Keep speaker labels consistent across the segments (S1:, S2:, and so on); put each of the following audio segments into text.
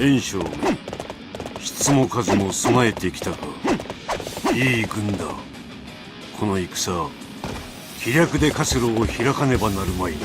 S1: 袁紹質も数も備えてきたか。いい軍だ。この戦気略で活路を開かねばなるまいな。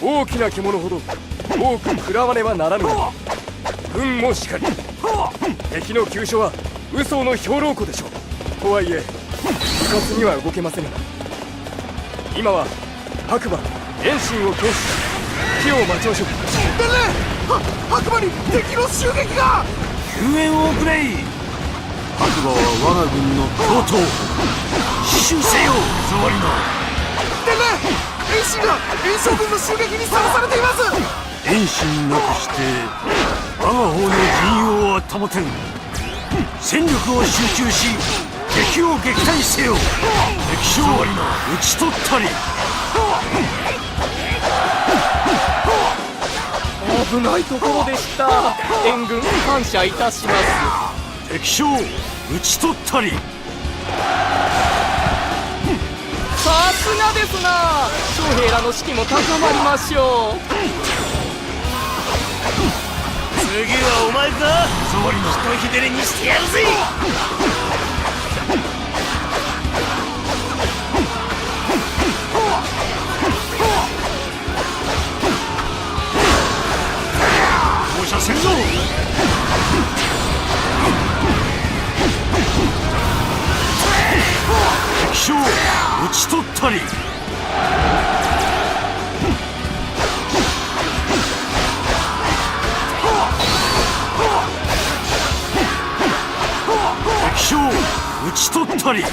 S2: 大きな獣ほど多く食らわねばならぬ軍もしかり。敵の急所は嘘の兵糧庫でしょう。とはいえ部活には動けませぬ。今は白馬遠心を強視。火を待ちましょう。
S3: 白馬に敵の襲撃が。
S1: 救援を送れい白馬は我が軍の共闘死守せよ。ザワリナ
S3: 伝令遠心が遠将軍の襲撃にさらされています。
S1: 遠心なくして我が方の陣容は保てん。戦力を集中し敵を撃退せよ。敵将討ち取ったり
S2: 危ないところでした。援軍感謝いたします。
S1: 敵将討ち取ったり。
S2: さすがですな。将兵らの士気も高まりましょう。
S4: 次はお前か。
S1: ザワリナ
S4: ひとひねりにしてやるぜ
S1: ち取ったり。敵将討ち取ったり。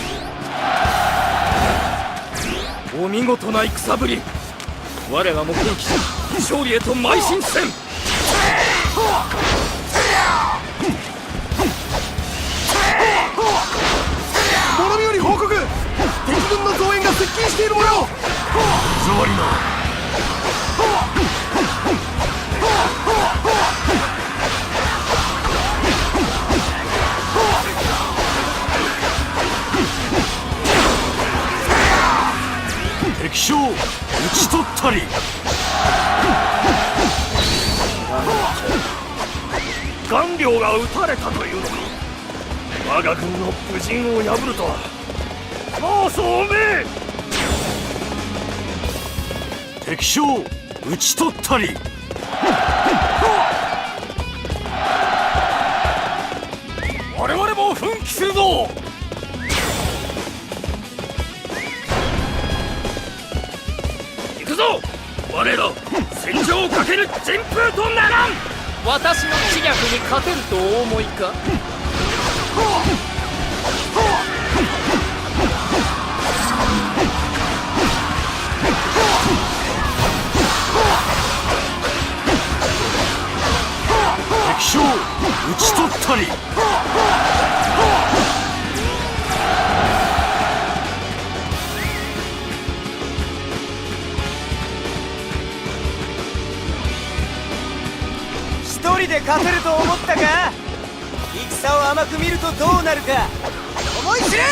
S2: お見事な戦ぶり。我らも奮起し勝利へと邁進せん。
S3: 諸見より報告。敵軍の増援が接近している模様
S1: ザワリナ敵将討ち取ったり。
S4: 顔料が撃たれたというのか我が軍の武陣を破るとは。もうそうめ
S1: 敵将討ち取ったり。
S2: 我々も奮起するぞ。
S4: 行くぞ。我ら戦場をかける陣風とならん。
S2: 私の知略に勝てるとお思いか？
S1: 敵将討ち取ったり。
S5: 一人で勝てると思ったか？戦を甘く見るとどうなるか？思い知れ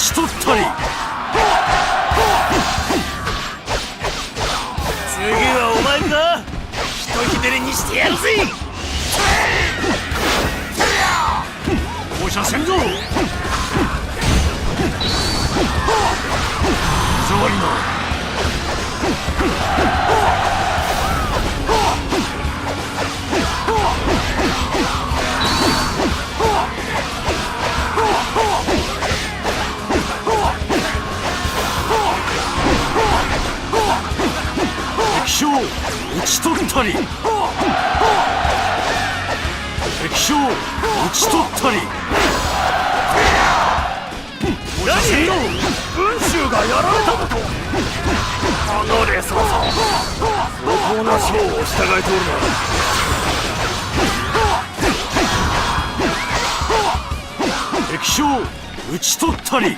S1: ち取ったり。
S4: 次はお前か。ひとひねりにしてやるぜ。
S1: 放射せんぞザワリナ敵将討ち取ったり。敵将討ち取ったり。
S4: 何？がやられたのと。離れささ相当な将を従えておる
S1: 敵将討ち取ったり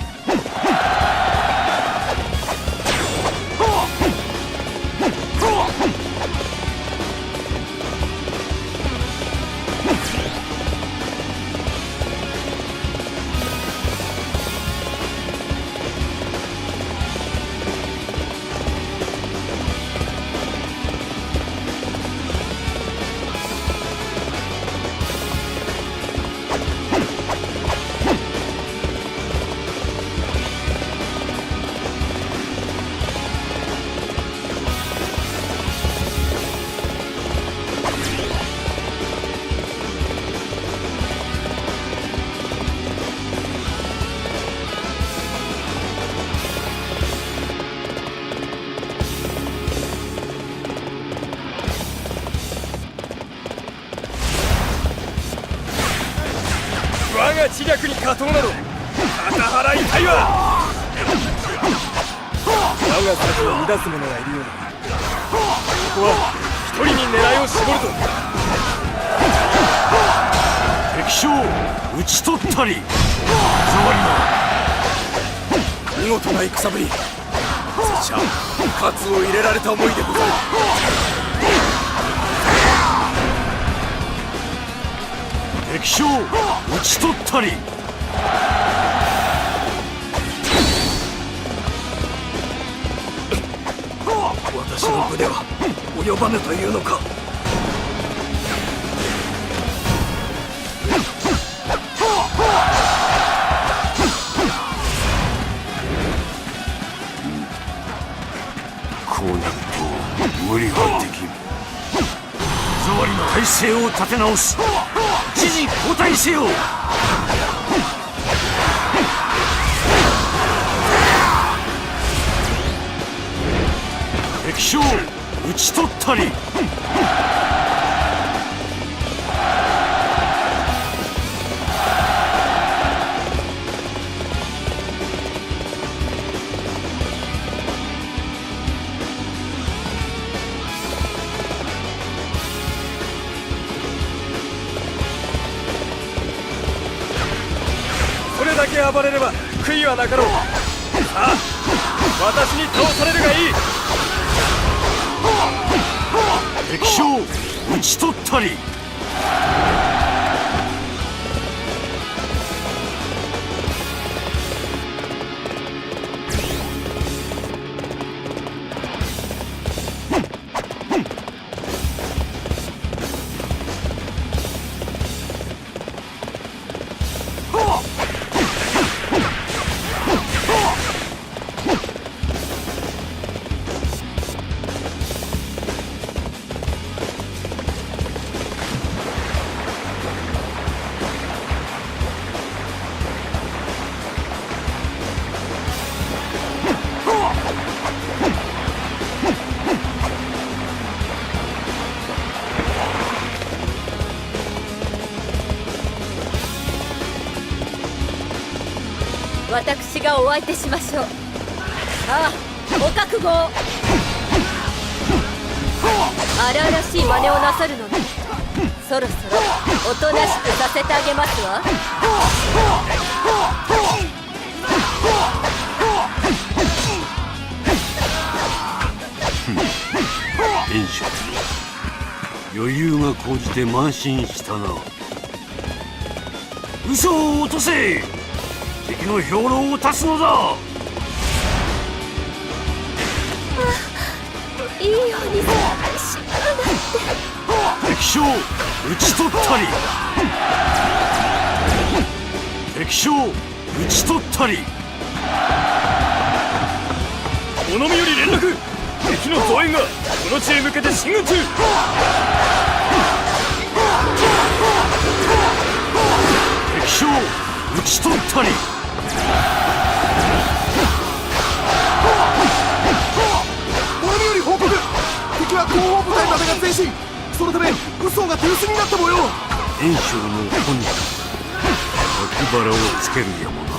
S2: 加藤など肩払いたいわ！我が先を乱す者がいるようだ。ここは一人に狙いを絞ると
S1: 敵将討ち取ったり。ザワリ
S2: 見事な戦ぶり。拙者喝を入れられた思いでござる。
S1: 敵将討ち取ったり。
S4: 私の部では及ばぬというのか？
S1: こうなると無理はできんザワリの体勢を立て直す一時交代せよ。敵将討ち取ったり
S2: それだけ暴れれば悔いはなかろうさあ私に倒されるがいい
S1: 敵将討ち取ったり。
S6: がお相手しましょう。さあお覚悟を。荒々しい真似をなさるのね。そろそろおとなしくさせてあげますわ。
S1: 炎章余裕が高じて慢心したな。嘘を落とせ！敵の兵糧を断つのだ。
S6: いいようにさ
S1: 敵将討ち取ったり。敵将討ち取ったり。
S2: おのみより。連絡敵の増援がこの地へ向けて進軍中。
S1: 敵将討ち取ったり
S3: お波より報告敵は後方部隊までが前進そのため武装が手薄になった模様
S1: 炎章の本陣脇腹をつけるやもな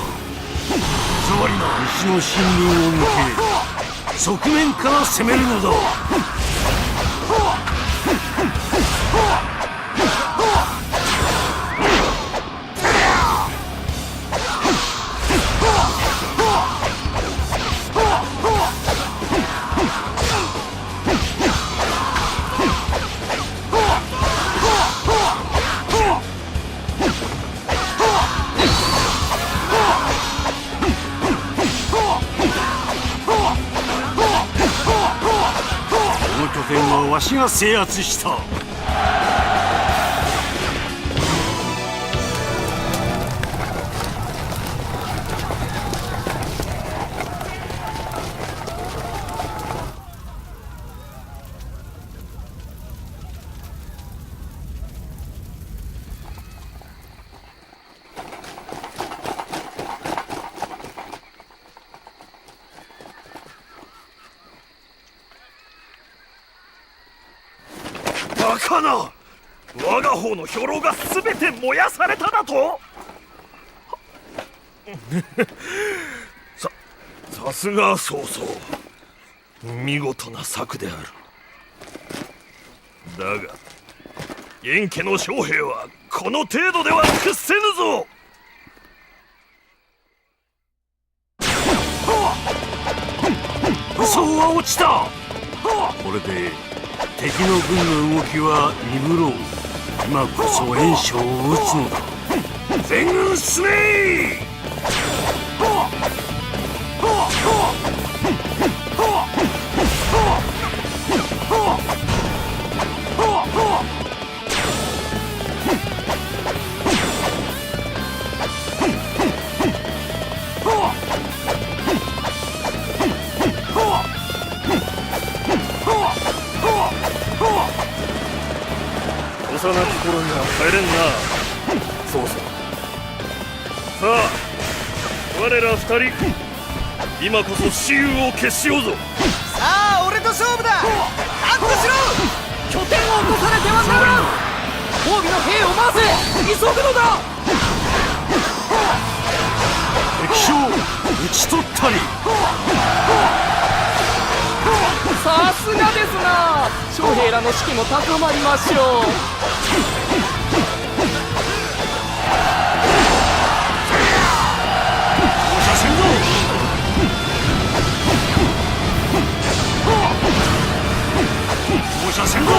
S1: ザワリの西の森林を抜け側面から攻めるのだが制圧した。
S4: 我が方の兵糧が全て燃やされただと。ささすが曹操。見事な策である。だが元家の将兵はこの程度では屈せぬぞ。
S1: 武装は落ちた。これで敵の軍の動きは鈍ろう。今こそ炎章を撃つのだ。全軍進め
S4: 幼き頃には帰れんな
S2: そうそう
S4: さあ我ら二人今こそ雌雄を決しようぞ
S5: さあ俺と勝負だ覚悟しろ
S3: 拠点を落とされてはならん褒美の兵を回せ急ぐのだ
S1: 敵将討ち取ったり
S3: さすがですな。将兵らの士気も高まりましょう。
S1: 放射線ぞ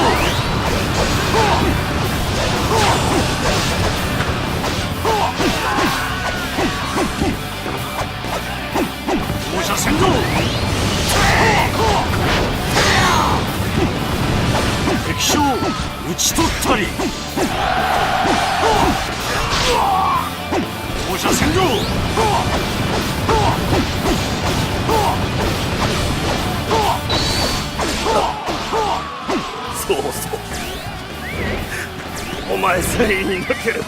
S1: り。放射線ぞ
S4: そうそう。お前さえいなければ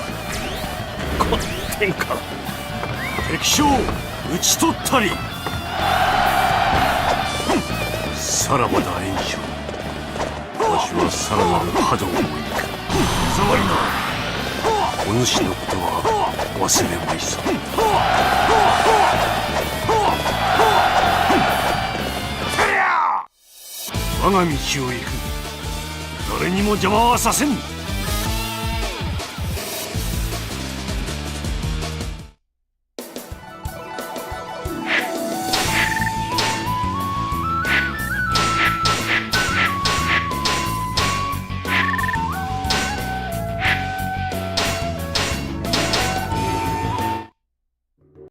S4: この天下
S1: 敵将討ち取ったり。さらばだ炎章わしはさらなる波動を行く触るなお主のことは忘れまいぞ我が道を行く。誰にも邪魔はさせん